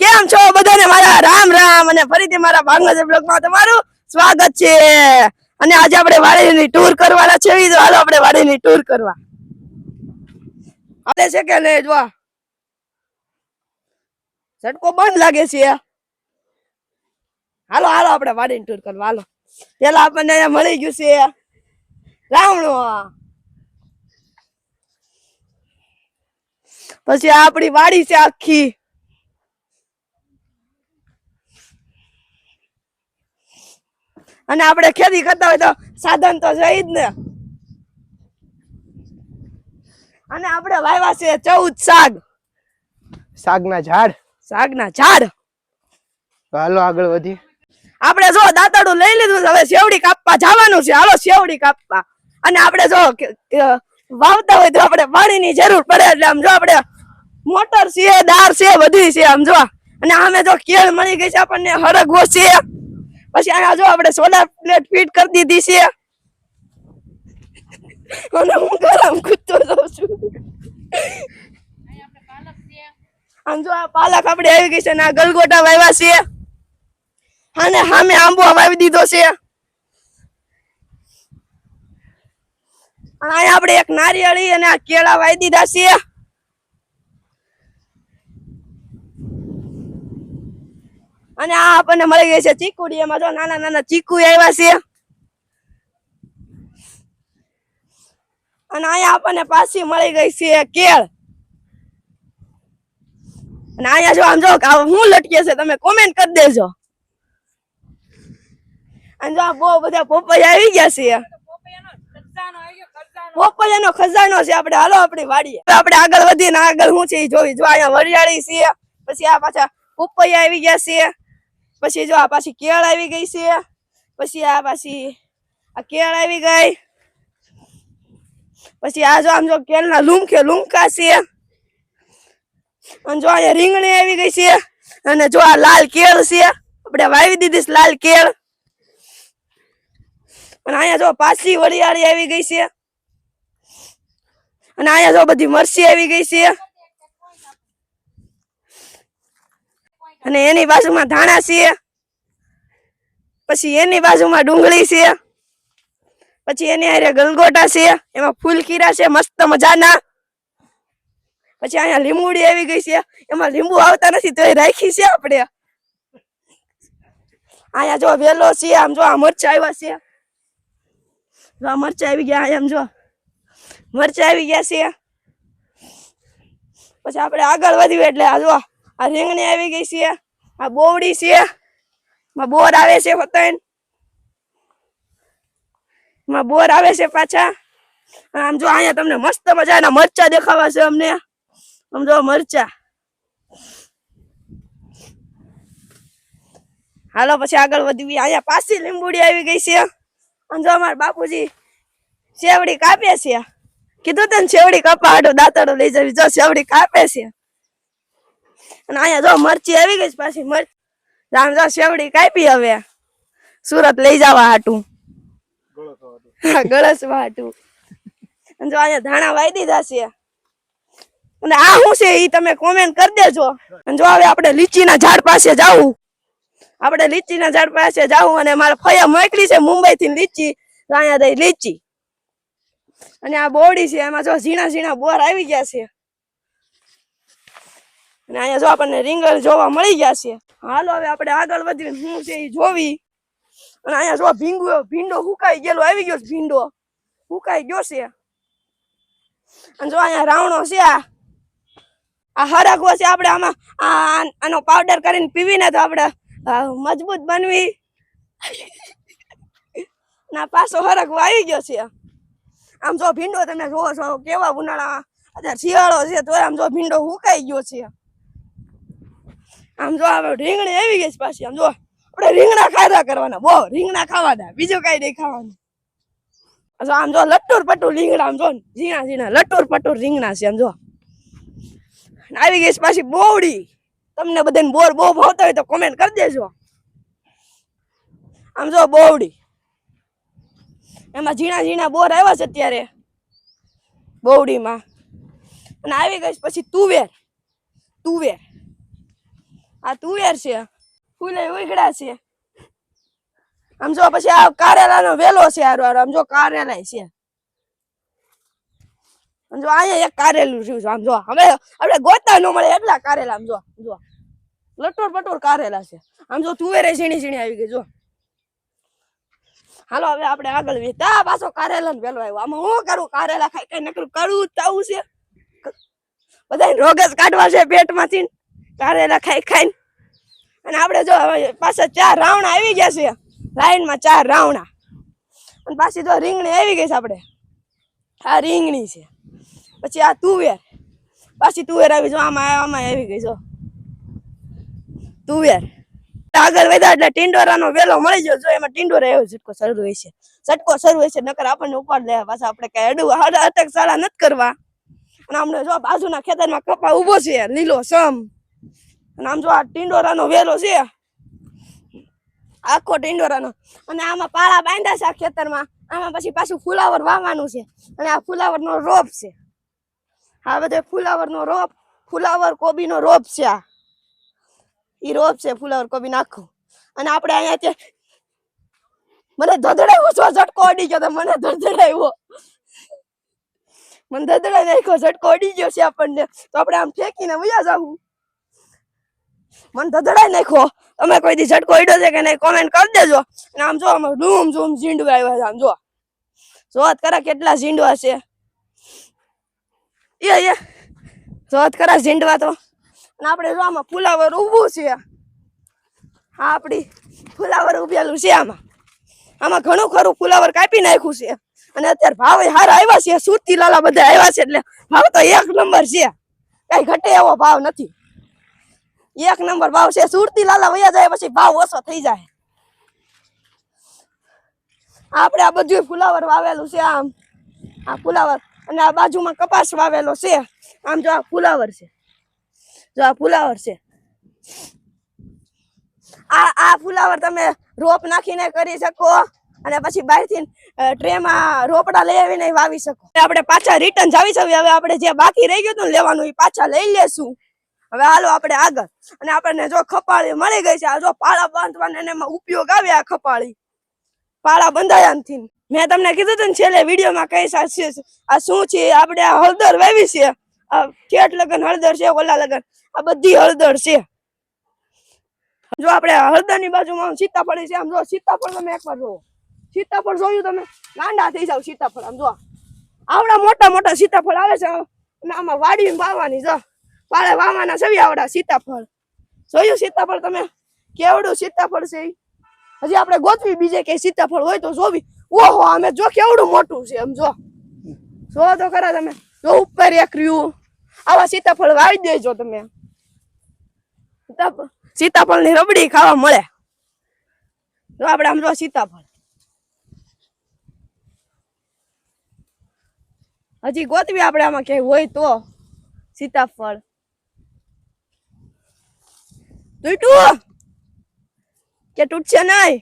કેમ છો બધાને? મારા રામ રામ અને ફરીથી મારા ભાંગા બ્લોગમાં તમારું સ્વાગત છે. અને આજે આપણે વાડીની ટૂર કરવાના છે. તો હાલો આપણે વાડીની ટૂર કરવા. આપણે છે કે નહીં? જો ઝટકો બંધ લાગે છે. હાલો હાલો આપણે વાડીની ટૂર કરવા. હાલો. પેલા આપણને અહીંયા મળી ગયું છે. રાવણું પછી આપણી વાડી છે આખી. અને આપણે ખેતી કરતા હોય તો સાધન તો છે જ ને. અને આપણે વાવ્યા છે ચૌદ શાક શાકના ઝાડ. શાકના ઝાડ. હાલો આગળ વધી. આપણે જો દાંતરડું લઈ લીધું હવે શેવડી કાપવા જવાનું છે. હાલો શેવડી કાપવા. અને આપણે જો વાવતા હોય તો આપણે પાણીની જરૂર પડે એટલે આમ જો આપણે મોટર છે દાર છે બધી છે આમ જો. અને આમે જો કેળ મળી ગઈ છે આપણને હરગવો છે. પછી આ જો આપણે સોલાર પ્લેટ ફિટ કરી દીધી છે. અને હું ગરમ કૂદતો જાઉં છું. પાલક આપણે આવી ગઈ છે ને ગલગોટા વાવ્યા છે. અને સામે આંબો વાવી દીધો છે. અને અહીંયા આપણે એક નારિયેળી અને આ કેળા વાવી દીધા છે. અને આ આપણને મળી ગઈ છે ચીકુડી. એમાં જો નાના નાના ચીકુ આવ્યા છે. અને અહીંયા આપણને પાછી મળી ગઈ છે કેળ. અને અહીંયા જો આમ જો હું લટકે છે તમે કોમેન્ટ કરી દેજો. અને જો બહુ બધા પોપૈયા આવી ગયા છે. પોપૈયાનો ખજાનો છે આપણે. હાલો આપણી વાડીએ. આપડે આગળ વધીને આગળ શું છે જોઈ. જો અહીંયા વરિયાળી છે, પછી આ પાછા પોપૈયા આવી ગયા છે. પછી જો આ પાછી કેળ આવી ગઈ છે. પછી આ પાછી, આ કેળ આવી ગઈ. પછી આ જો આમ જો કેળના લૂમખે લૂમકા છે. અને જો અહીંયા રીંગણી આવી ગઈ છે. અને જો આ લાલ કેળ છે. આપણે વાવી દીધી લાલ કેળ. અને અહીંયા જો પાછી વરિયાળી આવી ગઈ છે. અને અહીંયા જો બધી મરસી આવી ગઈ છે. અને એની બાજુમાં ધાણા છે પછી એની બાજુમાં ડુંગળી છે પછી એની હારે ગલગોટા છે એમાં ફૂલકીરા છે, મસ્ત મજાના. પછી અહીંયા લીંબુડી આવી ગઈ છે. એમાં લીંબુ આવતા નથી તો એ રાખી છે આપણે. અહીંયા જો વેલો છે આમ જો આ મરચા આવ્યા છે. જો આ મરચા આવી ગયા આમ જો. મરચા આવી ગયા છે. પછી આપણે આગળ વધ્યું એટલે આ જો આ રીંગણી આવી ગઈ છે, આ બોવડી છે, માં બોર આવે છે હોતન બોર આવે છે પાછા. આમ જો અહીંયા તમને મસ્ત મજાના મરચા દેખાવા છે અમને. આમ જો મરચા. હાલો પછી આગળ વધવી અહીંયા પાછી લીંબુડી આવી ગઈ છે. અને જો અમારા બાપુજી શેવડી કાપે છે. કીધું તને શેવડી કાપા હાડો દાંતડો લઈ જવી. જો શેવડી કાપે છે. અને અહીંયા જો મરચી આવી ગઈ પાછી મરચી રામ જો શેવડી કાપી હવે. સુરત લઈ જવા હાટું. ગળસવા હાટું. અને જો અહીંયા ધાણા વાઈ દીધા છે. અને આ શું છે ઈ તમે કોમેન્ટ કરી દેજો. અને જો હવે આપણે લીચીના ઝાડ પાસે જાવું આપણે લીચીના ઝાડ પાસે જાવું અને મારા ફયા મોકલી છે મુંબઈ થી લીચી અહીંયા દઈ લીચી. અને આ બોડી છે, એમાં જો ઝીણા ઝીણા બોર આવી ગયા છે. અને અહીંયા જો આપણને રીંગણ જોવા મળી ગયા છે. હાલો હવે આપણે આગળ વધીને શું છે એ જોવી. અને અહીંયા જો ભીંગો, ભીંડો હુકાઈ ગયેલો, આવી ગયો છે ભીંડો. હુકાઈ ગયો છે. અને જો અહીંયા રાવણો છે આ. આ હરગવો છે આપણે આમાં. આનો પાવડર કરીને પીવીને તો આપણે મજબૂત બનવી. ના પાછો હરગવો આવી ગયો છે. આમ જો ભીંડો તમે જોવો છો, કેવા ઉનાળા અત્યારે શિયાળો છે, તો આમ જો ભીંડો હુકાઈ ગયો છે. આમ જો હવે રીંગણી આવી ગઈ પાછી, આમ જો આપણે રીંગણા ખાધા કરવાના. બહુ રીંગણા ખાવાના બીજું કઈ નહીં ખાવાનું. આમ જો લટ્ટુર પટ્ટુર રીંગણા, આમ જો ઝીણા ઝીણા લટ્ટુર પટ્ટુર રીંગણા છે, આમ જો. આવી ગઈ પાછી બોવડી. તમને બધાને બોર બહુ ભાવતા હોય તો કોમેન્ટ કરી દેજો. આમ જો બોવડી. એમાં ઝીણા ઝીણા બોર આવ્યા છે અત્યારે, બોવડીમાં. અને આવી ગઈ પછી તુવેર તુવેર. આ તુવેર છે. ફૂલે ઉગડા છે. આમ જો પછી આ કારેલાનો વેલો છે આમ જો કારેલા છે. આમ જો અહીંયા એક કારેલું છે. આમ જો હવે આપણે ગોતા ન મળે એટલા કારેલા આમ જો જો. લટોર પટોર કારેલા છે. આમ જો તુવેરે ઝીણી ઝીણી આવી ગઈ, જો. હાલો, હવે આપણે આગળ વી તા પાછો કારેલા વેલો આવ્યો. આમાં હું કરું? કારેલા ખાઈ કઈ નકરું કરું તાવું છે. બધા રોગ જ કાઢવા છે પેટમાંથી કારેલા ખાઈ ખાઈને અને આપણે જો પાછા ચાર રાવણા આવી ગયા છે લાઈનમાં ચાર રાવણા અને પાછી જો રીંગણી આવી ગઈ છે આપણે આ રીંગણી છે પછી આ તુવેર પાછી તુવેર આવી જો આમાં આમાં આવી ગઈ જો તુવેર આગળ વધ્યા એટલે ટિંડોરાનો વેલો મળી ગયો જો એમાં ટિંડોરા એવો ઝટકો શરૂ હોય છે ઝટકો શરૂ હોય છે નકર આપણને ઉપાડ લે પાછા આપણે કઈ અડું અટક સાળા નથી કરવા અને આમને જો બાજુના ખેતરમાં કપા ઊભો છે લીલો સમ અને આમ જો આ ટિંડોરાનો વેલો છે. આખો ટીંડોરાનો. અને આમાં પાળા બાંધ્યા છે આ ખેતરમાં. આમાં પછી પાછું ફુલાવર વાવવાનું છે. અને આ ફુલાવરનો રોપ છે. આ બધો ફુલાવરનો રોપ, ફુલાવર કોબીનો રોપ છે આ. એ રોપ છે ફુલાવર કોબી નાખો અને આપણે અહીંયા તે મને ધધડાવ્યો છો, ઝટકો અડી ગયો મને ધધડાવ્યો મને ધધડાઈ નાખ્યો, ઝટકો અડી ગયો છે આપણને. તો આપણે આમ ફેંકીને વયા જાવું મને ધધડાઈ નાખ્યો. તમે કોઈ દી ઝટકો અડ્યો છે કે નહીં કોમેન્ટ કરી દેજો. આમ જો આમાં ડૂમ ઝૂમ ઝીંડવા આવ્યા છે આમ જો. જોત કરા કેટલા ઝીંડવા છે. એ એ. જોત કરા ઝીંડવા તો. આપણે જો આમાં ફુલાવર ઊભું છે. આ આપણી ફુલાવર ઉભેલું છે આમાં. આમાં ઘણું ખરું ફુલાવર કાપી નાખ્યું છે. અને અત્યારે ભાવ હારા આવ્યા છે. સુરતી લાલા બધા આવ્યા છે એટલે ભાવ તો એક નંબર છે. કઈ ઘટે એવો ભાવ નથી. એક નંબર ભાવ છે. સુરતી લાલા વયા જાય પછી ભાવ ઓછો થઈ જાય. આપણે આ બધું ફુલાવર વાવેલું છે આમ. આ ફુલાવર અને આ બાજુમાં કપાસ વાવેલો છે. આમ જો આ ફુલાવર છે. જો આ ફુલાવર છે. આ આ ફુલાવર તમે રોપ નાખીને કરી શકો અને પછી બહારથી ટ્રેમાં રોપડા લઈ આવીને વાવી શકો. આપણે પાછા રિટર્ન જાવી છે હવે આપણે જે બાકી રહી ગયું હતું લેવાનું, એ પાછા લઈ લેશું. હવે હાલો આપણે આગળ. અને આપણને જો ખપાળી મળી ગઈ છે, આ જો પાળા બાંધવાને એમાં ઉપયોગ આવે આ ખપાળી. પાળા બંધાયા નથી મેં તમને કીધું હતું ને, છેલ્લે વિડીયોમાં સાચી આ શું છે? આપણે આ હળદર વાવી છે. આ કેટ લગન, હળદર છે, ઓલા લગન. આ બધી હળદર છે. જો આપણે હળદરની બાજુમાં સીતાફળી છે, આમ જો સીતાફળ તમે એકવાર જોવો સીતાફળ જોયું તમે? ગાંડા થઈ જાવ સીતાફળ, આમ જો. આવડા મોટા મોટા સીતાફળ આવે છે અને આમાં વાડી વાવવાની જો પાળે વાવવાના સવી આવડા સીતાફળ. જોયું સીતાફળ તમે? કેવડું સીતાફળ છે હજી આપણે ગોતવી બીજે કે સીતાફળ હોય તો જોવી. ઓહો અમે જો કેવડું મોટું છે એમ જો. જો તો ખરા તમે. જો ઉપર એક રહ્યું. આવા સીતાફળ વાવી દેજો તમે. સીતાફળની રબડી ખાવા મળે. જો આપણે આમ જો સીતાફળ. હજી ગોતવી આપણે આમાં ક્યાંય હોય તો સીતાફળ. તૂટ્યું કે તૂટશે નહીં.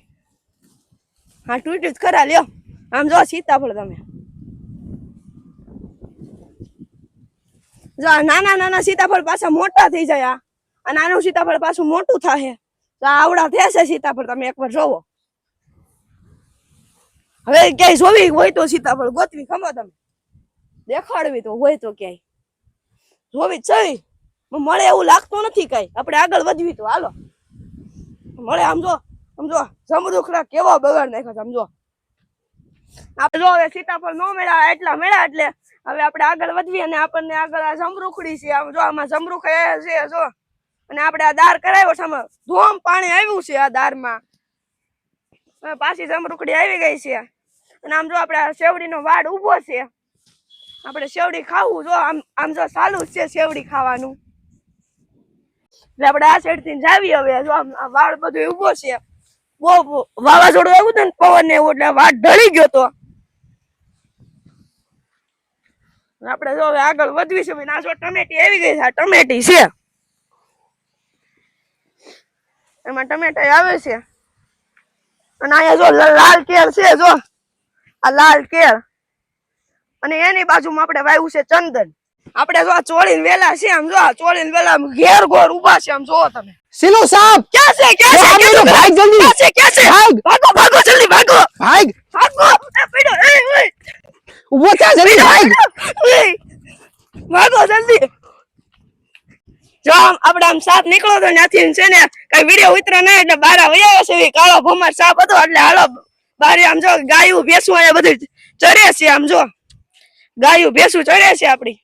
હા તૂટ્યું જ ખરા, લ્યો. આમ જો, સીતાફળ તમે. જો નાના નાના સીતાફળ પાછા મોટા થઈ જાય આ. નાનું સીતાફળ પાછું મોટું થાય તો આવડા થશે સીતાફળ, તમે એકવાર જોવો. હવે ક્યાંય જોવી હોય તો સીતાફળ ગોતવી, ખમો તમે. દેખાડવી તો હોય તો ક્યાંય. જોવી જ મળે એવું લાગતું નથી કઈ. આપણે આગળ વધવી તો હાલો. મળે, આમ જો આમ જો સમૃખડા કેવો બગાડ નાખ્યો સમજો આપણે જો હવે સીતાફળ નો મેળા એટલા મેળા એટલે હવે આપણે આગળ વધવી અને આપણને આગળ આ જમરૂખડી છે, આમ જો, આમાં એ છે, જો. અને આપણે આ દાર કરાવ્યો છે, આમાં ધોમ પાણી આવ્યું છે આ દારમાં. પાછી જમરૂખડી આવી ગઈ છે. અને આમ જો, આપણે શેવડીનો વાડ ઊભો છે. આપણે શેવડી ખાવું, જો, આમ આમ જો ચાલુ જ છે શેવડી ખાવાનું. એટલે આપણે આ સાઈડથી જાવી હવે. જો વાળ બધું ઊભો છે. બહુ વાવાઝોડું આવ્યું હતું ને પવન ને એવું, એટલે વાળ ઢળી ગયો તો. આપણે જો આગળ વધવી છે જો ટમેટી આવી ગઈ છે, આ ટમેટી છે. એમાં ટમેટા આવે છે. અને અહીંયા જો લાલ કેળ છે, જો. આ લાલ કેળ. અને એની બાજુમાં આપણે વાયુ છે ચંદન. આપણે જો આ ચોળીને વેલા છે આમ જો આ ચોળીને વેલા ઘેર ઘોર ઊભા છે આમ જોવો તમે. સિલો સાપ ક્યાં છે ક્યાં છે તો ભાગ જલ્દી. ક્યાં છે ક્યાં છે? ભાગ. ભાગો ભાગો જલ્દી ભાગો! ભાગ! ભાગો! એ પડ્યો એ ઓય ઊભો થા જલ્દી ભાગ! ભાગો જલ્દી! જો આમ આપણે આમ સાપ નીકળો તો ત્યાંથી છે ને કઈ વીડિયો ઉતરે નહીં એટલે બાર વયા છે કાળો ભમર સાપ હતો એટલે હાલો બારે આમ જો ગાયું ભેંસું એ બધું ચરે છે આમ જો. ગાયું ભેંસું ચરે છે આપડી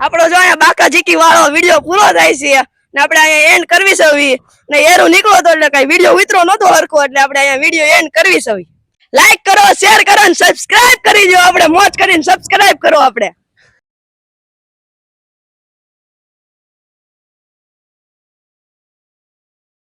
આપણો જો અહીંયા બાકા જીકી વાળો વીડિયો પૂરો થાય છે ને આપણે અહીંયા એન્ડ કરવી સવી. ને એરું નીકળો તો એટલે કઈ વીડિયો ઉતરો નતો હરખો, એટલે આપણે અહીંયા વીડિયો એન્ડ કરવી સવી. લાઈક કરો શેર કરો ને સબસ્ક્રાઇબ કરી દો આપણે મોજ કરીને સબસ્ક્રાઇબ કરો આપણે.